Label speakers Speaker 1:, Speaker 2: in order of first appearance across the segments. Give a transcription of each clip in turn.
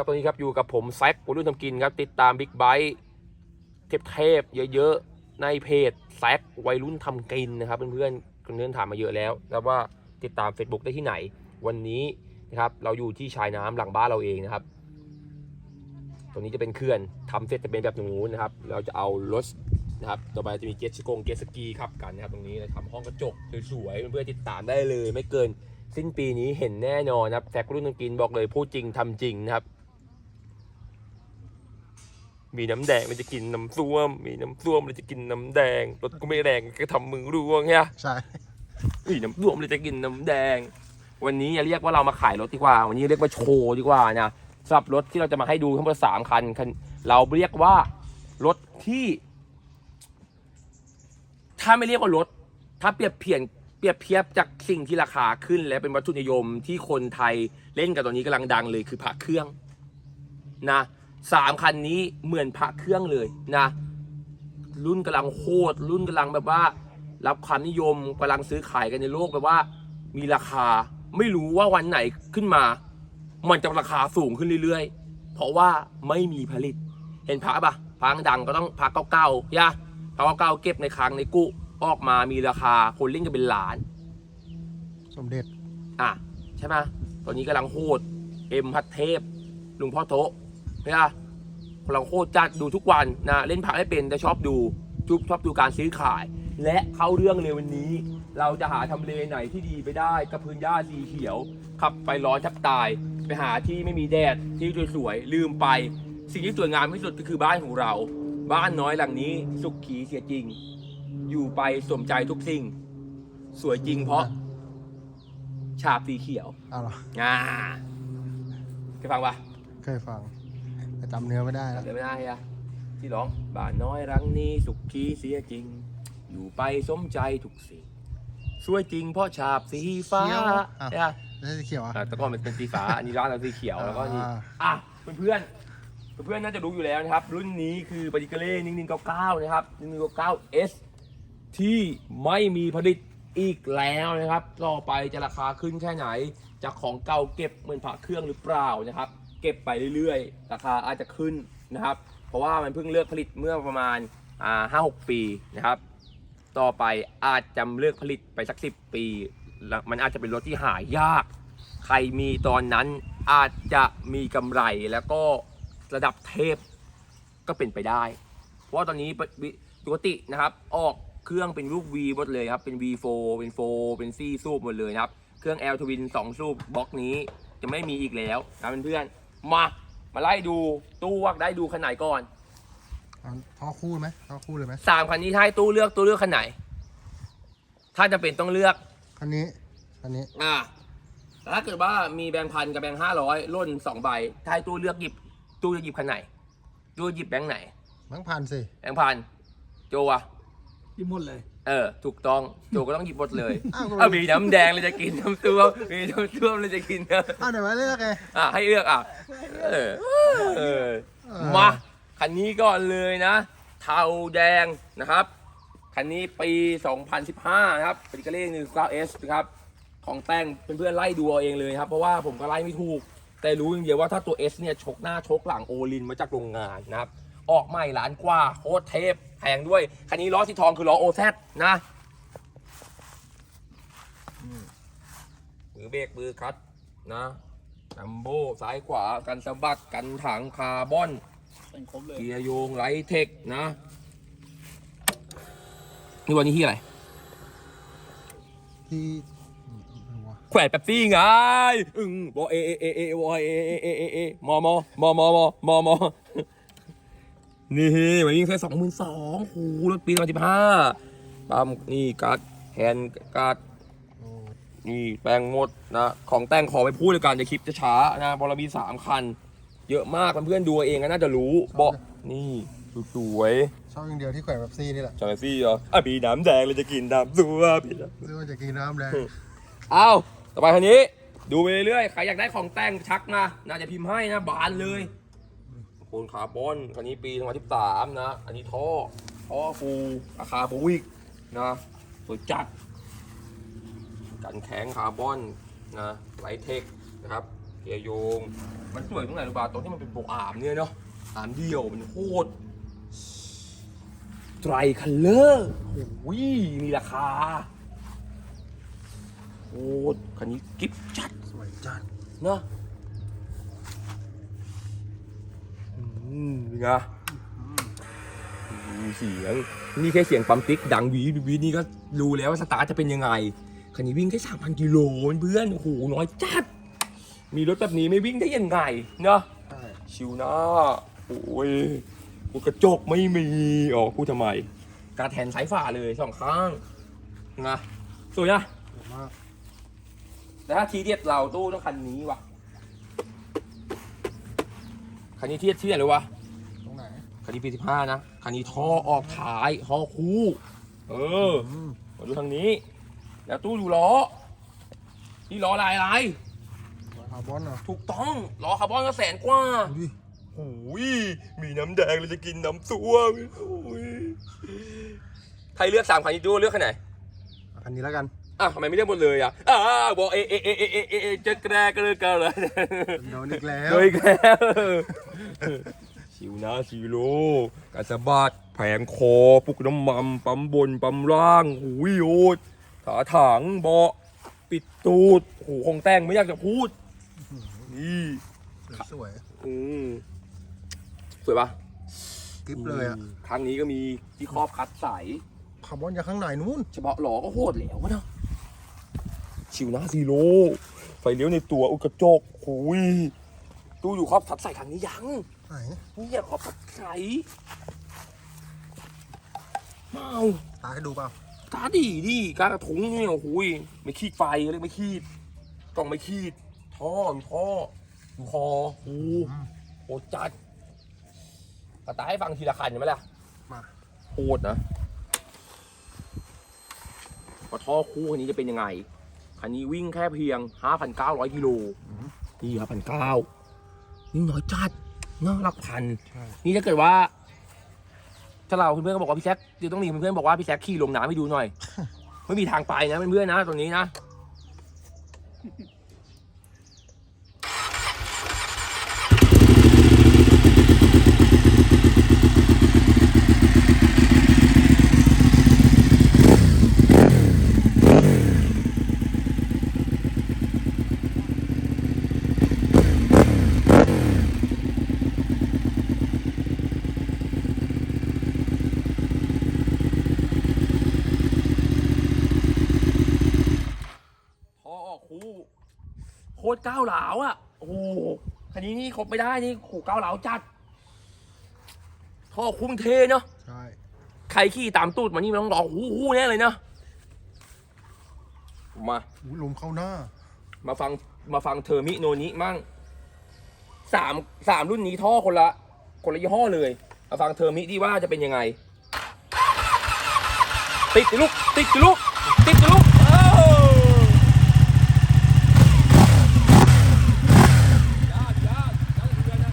Speaker 1: ครับตอนนี้ครับอยู่กับผมแซควัยรุ่นทำกินครับติดตามบิ๊กไบค์เทพเทพๆเยอะๆในเพจแซควัยรุ่นทำกินนะครับเพื่อนๆคนเนื่อนถามมาเยอะแล้วแล้วว่าติดตาม Facebook ได้ที่ไหน วันนี้นะครับเราอยู่ที่ชายน้ำหลังบ้านเราเองนะครับตรงนี้จะเป็นเขื่อนทำเสร็จจะเป็นแบบตรงนู้นนะครับ เราจะเอารถนะครับต่อไปจะมีเจ็ตสกงเจ็ตสกีครับกันนะครับตรงนี้ทำห้องกระจกสวยๆเพื่อนๆติดตามได้เลย ไม่เกิน สิ้นปีนี้เห็นแน่นอนนะครับแฟกรุ่นทำกินบอกเลยพูดจริงทำจริงนะครับ มีน้ำแดงเราจะกินน้ำส้วม มีน้ำส้วมเราจะกินน้ำแดงรถก็ไม่แรงก็ทำมือร่วงเนี่ย
Speaker 2: ใช่
Speaker 1: มีน้ำส้วมเราจะกินน้ำแดง วันนี้อย่าเรียกว่าเรามาขายรถดีกว่า วันนี้เรียกว่าโชว์ดีกว่านะสำหรับรถที่เราจะมาให้ดูทั้งหมดสามคันคัน เราเรียกว่ารถที่ ถ้าไม่เรียกว่ารถ ถ้าเปรียบเพียนเปรียบเทียบจากสิ่งที่ราคาขึ้นและเป็นวัตถุนิยมที่คนไทยเล่นกันตอนนี้กำลังดังเลยคือพระเครื่องนะ สามคันนี้เหมือนพระเครื่องเลยนะ รุ่นกำลังโคตรรุ่นกำลังแบบว่า รับความนิยมกำลังซื้อขายกันในโลกแบบว่า มีราคาไม่รู้ว่าวันไหนขึ้นมา มันจะราคาสูงขึ้นเรื่อยๆ เพราะว่าไม่มีผลิต เห็นพระปะพระดังก็ต้องพระเก่าๆย่ะพระเก่าๆเก็บในคลังในกุออกมามีราคาคนเล่นกันเป็นล้าน
Speaker 2: สมเด็จ
Speaker 1: อะ ใช่ไหมตอนนี้กำลังโหดเอ็มพัดเทพลุงพ่อโตะเนี่ยกำลังโคตรจัดดูทุกวันนะเล่นพระไม่เป็นแต่ชอบดูจุบชอบดูการซื้อขาย และเข้าเรื่องเลยวันนี้ เราจะหาทำเลไหนที่ดีไปได้กับพื้นหญ้าสีเขียว ขับไปร้อนแทับตาย ไปหาที่ไม่มีแดดที่สวยๆลืมไป สิ่งที่สวยงามที่สุดก็คือบ้านของเรา บ้านน้อยหลังนี้สุขขีเสียจริง อยู่ไปสมใจทุกสิ่ง สวยจริงเพราะ ฉาบสีเขียว
Speaker 2: เอาเหรอ
Speaker 1: อ่าเคยฟังปะ
Speaker 2: เคยฟัง แต่จำเนื้อไม่ได้แล้ว
Speaker 1: จำได้ไม่ได้อะที่ร้องบ้านน้อยรังนี้สุขีเสียจริง อยู่ไปสมใจทุกสิ่งสวยจริงเพราะฉาบสีฟ้า
Speaker 2: เขียวอะ
Speaker 1: เนี่ย
Speaker 2: ไม่ใช่สีเขียวอะ
Speaker 1: อะแต่ก่อนมันเป็นสีฟ้า อันนี้ร้านเราสีเขียว แล้วก็นี่
Speaker 2: อ่า
Speaker 1: อะ เพื่อนๆ เพื่อนๆ น่าจะรู้อยู่แล้วนะครับ รุ่นนี้คือปาติเกเล่นิ่งๆ99นะครับนิ่งๆ99 S ที่ไม่มีผลิตอีกแล้วนะครับ ต่อไปจะราคาขึ้นแค่ไหน จากของเก่าเก็บเหมือนผักเครื่องหรือเปล่านะครับ เก็บไปเรื่อยๆ ราคาอาจจะขึ้นนะครับ เพราะว่ามันเพิ่งเลิกผลิตเมื่อประมาณอ่าห้าหกปีนะครับ ต่อไปอาจจะเลิกผลิตไปสักสิบปี มันอาจจะเป็นรถที่หายาก ใครมีตอนนั้นอาจจะมีกำไรแล้วก็ระดับเทพก็เป็นไปได้ เพราะาตอนนี้ปกตินะครับ ออกเครื่องเป็นรูป V หมดเลยครับ เป็น V4 เป็น 4 เป็นซี่สูบหมดเลยนะครับ เครื่อง L Twin 2 สูบบล็อกนี้จะไม่มีอีกแล้วนะเพื่อนๆ มา มาไล่ดูตู้ว่าได้ดูขนาดก่อน
Speaker 2: เอาท่อคู่ไหมท่อคู่เลยไหม
Speaker 1: สามคันนี้ถ้าให้ตู้เลือกตู้เลือกคันไหน ถ้าจะเป็นต้องเลือก
Speaker 2: คันนี้คันนี้
Speaker 1: อ่าแต่ถ้าเกิดว่ามีแบงค์พันกับแบงค์ห้าร้อยล่นสองใบถ้าให้ตู้เลือกหยิบ ตู้จะหยิบคันไหน ตู้หยิบแบงค์ไหน
Speaker 2: แบงค์พันสิ
Speaker 1: แบงค์พันโจวะ
Speaker 3: ที่หมดเลย
Speaker 1: เออ ถูกต้องโจก็ต้องหยิบหมดเลย
Speaker 2: อ้าว
Speaker 1: เอามีน้ำแดงเลยจะกินน้ำตัวมีน้ำตัวเลยจะกินนะ
Speaker 2: อ้าวเดี๋ยวมาเลือกไง
Speaker 1: อะให้เลือกอะเออเออ
Speaker 2: เออ
Speaker 1: มาคันนี้ก่อนเลยนะ เทาแดงนะครับ คันนี้ปี 2015 นะครับเป็นกระเล่1 9 S นะครับ ของแต่งเพื่อนๆไล่ดูเอาเองเลยครับ เพราะว่าผมก็ไล่ไม่ถูก แต่รู้อย่างเดียวว่าถ้าตัว S เนี่ยชกหน้าชกหลังโอลินมาจากโรงงานนะครับ ออกใหม่ล้านกว่าโคตรเทพแพงด้วย คันนี้ล้อสีทองคือล้อโอแซนะอืมมือเบรกมือคลัดนะจัมโบ้ซ้ายขวากันสะบัดกันถังคาร์บอน
Speaker 3: เป็นครบเลย
Speaker 1: เกียร์โยงไลท์เทคนะนี่วันนี้ที่อะไร
Speaker 2: ที่อืมอืมวะ
Speaker 1: แขวนแป๊บซี่ไง อึ้งบอเอเอเอเอวอเอเอเอเอเอมอมอมอมอมอมอมอ นี่วันนี้แค่สองหมื่นสองโอ้โหรถปีสองพันสิบห้าปั๊มนี่การ์ดแฮนด์การ์ด
Speaker 2: โอ้
Speaker 1: นี่แปลงหมดนะของแต่งขอไปพูดเลยกันจะคลิปจะช้านะบอลมีสามคัน เยอะมากเพื่อนๆดูเอาเองก็น่าจะรู้เบาะนี่สวยๆ
Speaker 2: ชอบอย่างเดียวที่แขวนแบบซี่นี่แหละ
Speaker 1: จอยซี่เหรออะพี่น้ำแดงเลยจะกินน้ำซัวพี่น้
Speaker 2: ซื้อมาจากกินน้ำแดงำ
Speaker 1: เอาต่อไปคันนี้ ดูไปเรื่อยๆใครอยากได้ของแต่งชักมาน่าจะพิมพ์ให้นะบานเลย โคนคาร์บอนคันนี้ปี2013นะ อันนี้ท่อ ท่อฟูราคาบูวิกนะ สวยจัด กันแข็งคาร์บอนนะไลท์เทคนะครับ เกียร์โยง มันสวยตรงไหนรู้ป่ะตรงที่มันเป็นโปรอามเนี่ยเนาะอามเดียวมันโคตรไตรคัลเลอร์โอ้ยมีราคาโอ้คันนี้กิฟจัด
Speaker 2: สวยจัด
Speaker 1: เนาะอืมเป็น ไงอืมเสียงนี่แค่เสียงปั๊มติ๊กดังหวีหวีนี่ก็รู้แล้วว่าสตาร์ทจะเป็นยังไงคันนี้วิ่งแค่สามพันกิโลเพื่อนโอ้โหน้อยจัด มีรถแบบนี้ไม่วิ่งได้ยังไงเนาะ
Speaker 2: ใช่
Speaker 1: ชิวหน้าโอ้ยกูกระจกไม่มีอ๋อพูดทำไมการแทนสายฝ่าเลยสองข้างนะสวยนะ
Speaker 2: สวยมาก
Speaker 1: แต่ถ้าทีเด็ดเราตู้ต้องคันนี้ว่ะคันนี้เทียดที่ไหนเลยวะ
Speaker 2: ตรงไหน
Speaker 1: คันนี้ปีสิบห้านะ คันนี้ท่อออกท้ายท่อคู่ เออ
Speaker 2: อืม
Speaker 1: มาดูทางนี้ แล้วตู้ดูล้อนี่ล้อลายอะไร
Speaker 2: สวยคาร์บอนเหรอ
Speaker 1: ถูกต้องล้อคาร์บอนก็แสนกว่า
Speaker 2: ดูดิ
Speaker 1: โอ้ยมีน้ำแดงเลยจะกินน้ำซัวโอ้ยใครเลือกสามคันนี้ดูเลือกคันไหน
Speaker 2: อันนี้แล้วกัน
Speaker 1: อะทำไมไม่เลือกหมดเลยอะอ่าบอกเอะเอะเอะเอะเอะเอะเอะจะแกรกเลยกันเลย
Speaker 2: โดนอีกแล้ว
Speaker 1: โดยแกแล้ว ชิวนะชิโลกาสะบัดแผงคอปุกน้ำมันปั๊มบนปั๊มล่างหูยโอดขาถังเบาะปิดตูดหูคงแต่งไม่อยากจะพูด นี่
Speaker 2: สวย
Speaker 1: อืมสวยปะ
Speaker 2: ๆกิ๊บเลยอะ
Speaker 1: ครั้งนี้ก็มีที่ครอบคัดใส
Speaker 2: คาร์บอนจากข้างในนู้น
Speaker 1: เฉพาะหลอก็โหดแล้ววะเนาะชิวนะซีโร่ไฟเลี้ยวในตัวอุยกระจกหุยตู้อยู่ครอบทัดใส่ครั้งนี้ยัง
Speaker 2: ไหน
Speaker 1: นี่อยากขอผัดไข่เมา
Speaker 2: ตาให้ดูเปล่า
Speaker 1: ตาดีดิการกระทุงเนี่ยโอ้โหยไม่ขีดไฟเลยไม่ขีดต้องไม่ขีด ท่ออยู่ท่ออยู่คอโอ้โหโหดจัดเอาตาให้ฟังทีละคันใช่ไหมล่ะ
Speaker 2: มา
Speaker 1: โคตรนะว่าท่อคู่คันนี้จะเป็นยังไง คันนี้วิ่งแค่เพียง 5,900 กิโลนี่5,900นี่น้อยจัด เนาะหลักพัน
Speaker 2: ใช่
Speaker 1: นี่ถ้าเกิดว่า ถ้าเราเพื่อนๆก็บอกว่าพี่แซคเดี๋ยวต้องมีเพื่อนๆบอกว่าพี่แซคขี่ลงน้ำให้ดูหน่อย ไม่มีทางไปนะเพื่อนๆนะตรงนี้นะพอออกคู่โคตรก้าวหลาวอะโอ้โห คันนี้นี่ครบไม่ได้นี่ขู่ก้าวหลาวจัดท่อคุ้มเทเนาะ
Speaker 2: ใช่
Speaker 1: ใครขี่ตามตูดมานี่มันต้องรอหูหูแน่เลยเนาะมา
Speaker 2: อุ้ยลมเข้าหน้า
Speaker 1: มาฟังมาฟังเทอร์มิโนนิมั่งสามสามรุ่นนี้ท่อคนละ คนละยี่ห้อเลย มาฟังเทอร์มิดีว่าจะเป็นยังไง ติดสิลูกติดสิลูกติดสิลูกเอ้ายากยากยากเหลือเกินนะ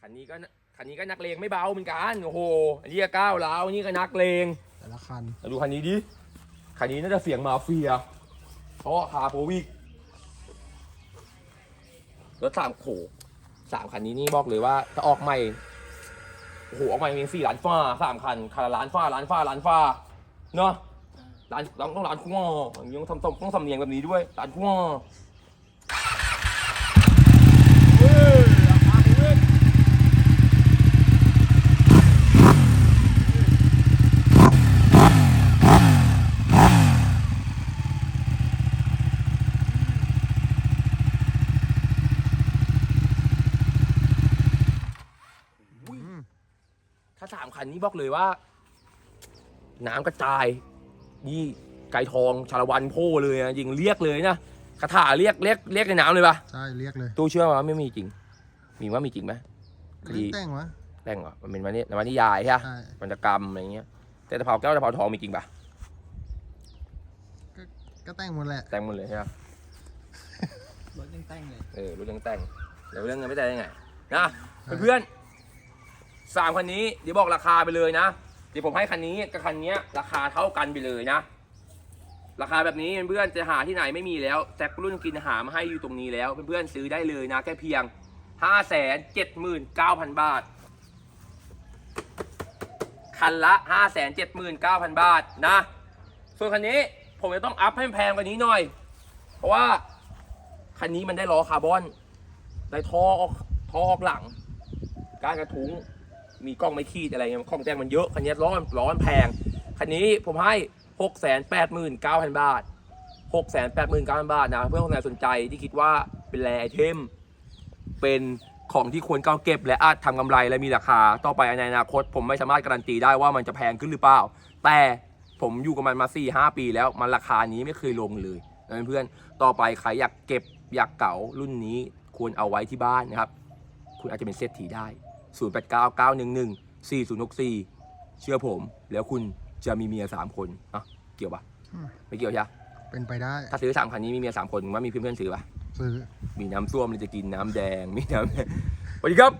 Speaker 1: คันนี้ก็คันนี้ ก็นักเลงไม่เบาเหมือนกันโอ้โหอันนี้ก็ก้าวร้าวอันนี้ก็นักเลง
Speaker 2: แต่ละคัน
Speaker 1: มาดูคันนี้ดิคันนี้น่าจะเสียงมาเฟียเพราะคาโพวิกรถสามโขสามคันนี้นี่บอกเลยว่าถ้าออกใหม่โอ้โหออกใหม่มีสี่ล้านฟ้าสามคันคันละล้านฟ้าล้านฟ้าล้านฟ้าเนาะล้านต้องต้องล้านคุ้งออย่างนี้ต้องทำต้องต้องสำเนียงแบบนี้ด้วยล้านคุ้งอเฮ้ยราคาเว้ย อุ้ยถ้า สามคันนี้บอกเลยว่า น้ำกระจาย นี่ไก่ทองชาละวันโพเลยนะยิงเรียกเลยนะคาถาเรียกเรียกเรียกในน้ำเลยปะ
Speaker 2: ใช่เรียกเลย
Speaker 1: ตู้เชื่อว่าไม่มีจริง มีว่ามีจริงไหมคดี
Speaker 2: แต่งวะ
Speaker 1: แต่งเหรอมันเป็นวันนี้วันนิยายใช่ปะ
Speaker 2: ใช่
Speaker 1: วรรณกรรมอะไรเงี้ย แต่ตะเภาแก้วตะเภาทองมีจริงปะ
Speaker 2: ก็แต่งหมดแหละ
Speaker 1: แต่งหมดเลยใช่ปะ
Speaker 3: รถยังแต่งเลย
Speaker 1: เออรู้เรื่องแต่งเดี๋ยวเรื่องเงินไม่แต่งยังไงนะเพื่อนๆ สามคันนี้เดี๋ยวบอกราคาไปเลยนะ เดี๋ยวผมให้คันนี้กับคันนี้ราคาเท่ากันไปเลยนะ ราคาแบบนี้เพื่อนๆจะหาที่ไหนไม่มีแล้วแจ็ครุ่นกินหามาให้อยู่ตรงนี้แล้วเพื่อนๆซื้อได้เลยนะแค่เพียง5 7 9 0 0 0 บาท คันละ 5 7 9 0 0 0 บาทนะ ส่วนคันนี้ผมจะต้องอัพให้แพงกว่านี้หน่อย เพราะว่าคันนี้มันได้ล้อคาร์บอน ได้ท่อออกท่อออกหลัง การกระทุ้ง มีกล้องไม่ขีดอะไรเงี้ยของแต่งมันเยอะคันนี้ล้อนล้อนแพงคันนี้ผมให้6 8 9 0 0 0บาท6 8 9 0 0 0บาทนะเพื่อนคนไหนสนใจที่คิดว่าเป็นแรไอเทม เป็นของที่ควรเก้าเก็บ และอาจทำกำไรและมีราคาต่อไปในอนาคต ผมไม่สามารถการันตีได้ว่ามันจะแพงขึ้นหรือเปล่า แต่ผมอยู่กับมันมา4 5ปีแล้วมันราคานี้ไม่เคยลงเลยนะเพื่อนต่อไปใครอยากเก็บอยากเก่ารุ่นนี้ควรเอาไว้ที่บ้านนะครับ คุณอาจจะเป็นเศรษฐีได้ 0 8 9 9 1 1 4 0 6 4 เชื่อผม แล้วคุณจะมีเมีย3คนอะเกี่ยวปะ
Speaker 2: อืม
Speaker 1: ไม่เกี่ยวใช่ปะ
Speaker 2: เป็นไปได้
Speaker 1: ถ้าซื้อสามคันนี้มีเมียสามคนว่ามีเพื่อนๆซื้อปะ
Speaker 2: ซื้อ
Speaker 1: มีน้ำส้วมเลยจะกินน้ำแดงมีน้ำสวัสดีครับ